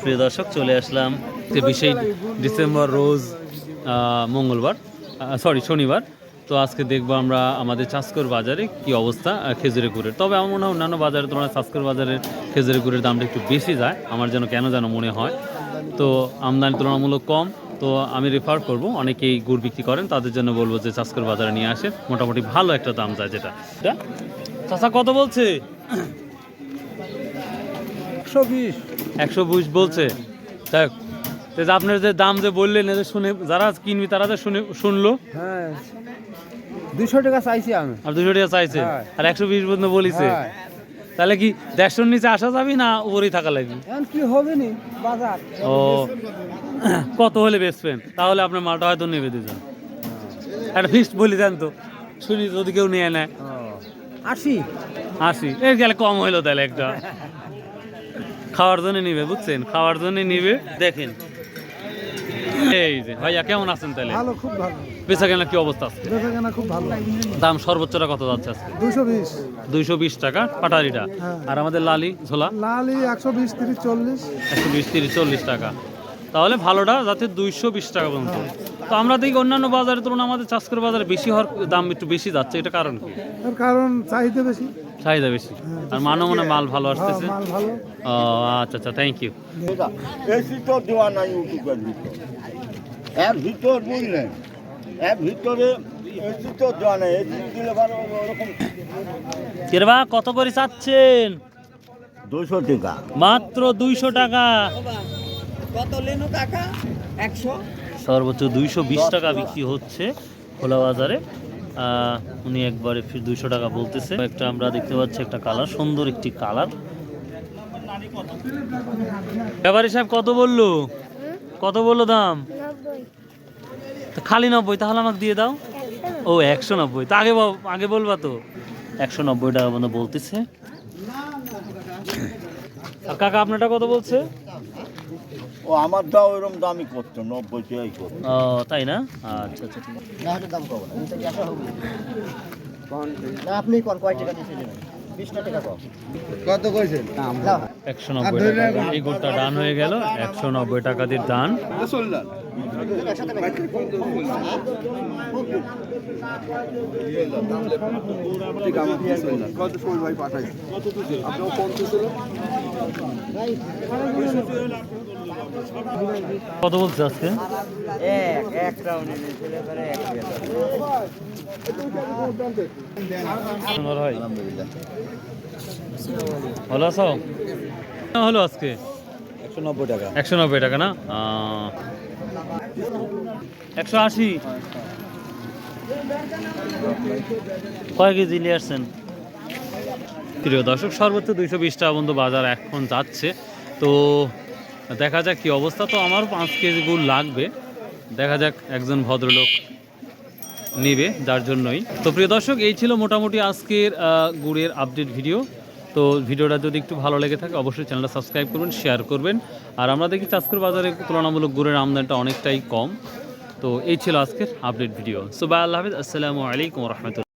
প্রিয় দর্শক চলে আসলাম বিশেই ডিসেম্বর রোজ মঙ্গলবার সরি শনিবার। তো আজকে দেখব আমরা আমাদের চাষকর বাজারে কি অবস্থা আহ, খেজুরের গুড়ের। তবে আমার মনে হয় অন্যান্য বাজারে তোমরা চাষকর বাজারের খেজুরের গুড়ের দামটা একটু বেশি যায় আমার যেন কেন যেন মনে হয়। তো আমদানি তুলনামূলক কম তো আমি রেফার করব অনেকেই গুড় বিক্রি করেন তাদের জন্য বলব যে চাষকর বাজারে নিয়ে আসে মোটামুটি ভালো একটা দাম যায় যেটা। চাষা কত বলছে? একশো বিশ বলছে। তো আপনার যে দাম যে বললেন এদের শুনে যারা কিনবি তারা যে শুনে শুনলো। হ্যাঁ দুশো টাকা চাইছি আমি। আর দুশো টাকা চাইছে? হ্যাঁ। আর একশো বিশ পর্যন্ত বলিছে? হ্যাঁ। তাহলে কি দেড়শোর নিচে আসা যাবি না উপরেই থাকা লাগবে? কি হবে নি? বাজার। ও কত হলে বেচবেন তাহলে আপনার মালটা হয়তো নেবে দুজন। একটা ফিক্সড বলি দেন তো। শুনি যদি কেউ নিয়ে নেয়। আশি। আশি। এর গেলে কম হইল তাহলে একটা। খাওয়ার জন্য নিবে বুঝছেন? খাওয়ার জন্য নিবে। দেখেন। এই যে ভাইয়া কেমন আছেন তাহলে? ভালো খুব ভালো। বেচা কেনা কি অবস্থা আছে? বেচা কেনা খুব ভালো। দাম সর্বোচ্চটা কত যাচ্ছে আজকে? দুশো বিশ। দুইশো বিশ টাকা পাটারিটা। হ্যাঁ। আর আমাদের লালি ঝোলা? লালি একশো বিশ তিরিশ চল্লিশ। একশো বিশ তিরিশ চল্লিশ টাকা। তাহলে ভালোটা যাতে দুইশো বিশ টাকা পর্যন্ত। তো আমরা দেখি অন্যান্য বাজারের তুলনায় আমাদের চাষকর বাজারে বেশি হওয়ার দাম একটু বেশি যাচ্ছে এটা কারণ কি? এর কারণ চাহিদা বেশি। চাহিদা বেশি। আর মানও মনে মাল ভালো হ্যাঁ, আসতেছে? ভালো। ও আচ্ছা আচ্ছা থ্যাংক ইউ এসি তো দেওয়া নাই ইউটিউবের ভিতর। এর ভিতর বুঝলেন এর ভিতরে এসি তো দেওয়া নাই এসি দিলে ভালো ওরকম। কেরবা কত করে চাচ্ছেন? দুশো টাকা। মাত্র দুইশো টাকা। কত লেনু কাকা? একশো। সর্বোচ্চ দুইশো বিশ টাকা বিক্রি হচ্ছে খোলা বাজারে। উনি একবারে ফির দুইশো টাকা বলতেছে। একটা আমরা দেখতে পাচ্ছি একটা কালার, সুন্দর একটি কালার। ব্যাপারী সাহেব, কত বলল? কত বলল দাম? খালি নব্বই, তাহলে আমাকে দিয়ে দাও। ও, একশো নব্বই। তা আগে আগে বলবা তো। একশো নব্বই টাকা মতো বলতেছে। কাকা, আপনারটা কত বলছে? ও আমার দাও ওরকম দামই করতো নব্বই টাকাই করতো। ও তাই না? আচ্ছা আচ্ছা ঠিক আছে। দাম কম না এটা একশো হবে? না আপনি কোন কয় টাকা কম কত কইছেন? একশো নব্বই টাকা। এই ডান হয়ে গেল একশো নব্বই টাকা দিয়ে ডান। কত সময় ভাই পাঠাই? পঞ্চাশ ছিল? কত বলছে আজকে? এক এক রাউন্ডে ছেলে করে এক সুন্দর হয়। ভালো আছো? হলো আজকে? একশো নব্বই টাকা। একশো নব্বই টাকা না? একশো আশি। কয় কেজি নিয়ে আসছেন? প্রিয় দর্শক সর্বোচ্চ দুইশো বিশ টাকা পর্যন্ত বাজার এখন যাচ্ছে। তো দেখা যাক কি অবস্থা। তো আমার পাঁচ কেজি গুড় লাগবে। দেখা যাক একজন ভদ্রলোক নেবে যার জন্যই। তো প্রিয় দর্শক, এই ছিল মোটামুটি আজকের গুড়ের আপডেট ভিডিও তো ভিডিওটা যদি একটু ভালো লেগে থাকে, অবশ্যই চ্যানেলটা সাবস্ক্রাইব করবেন শেয়ার করবেন। আর আমরা দেখি চাষকর বাজারে তুলনামূলক গুড়ের আমদানিটা অনেকটাই কম। তো এই ছিল আজকের আপডেট ভিডিও সো আল্লাহ হাফিজ। আসসালামু আলাইকুম রহমতুল্লাহ।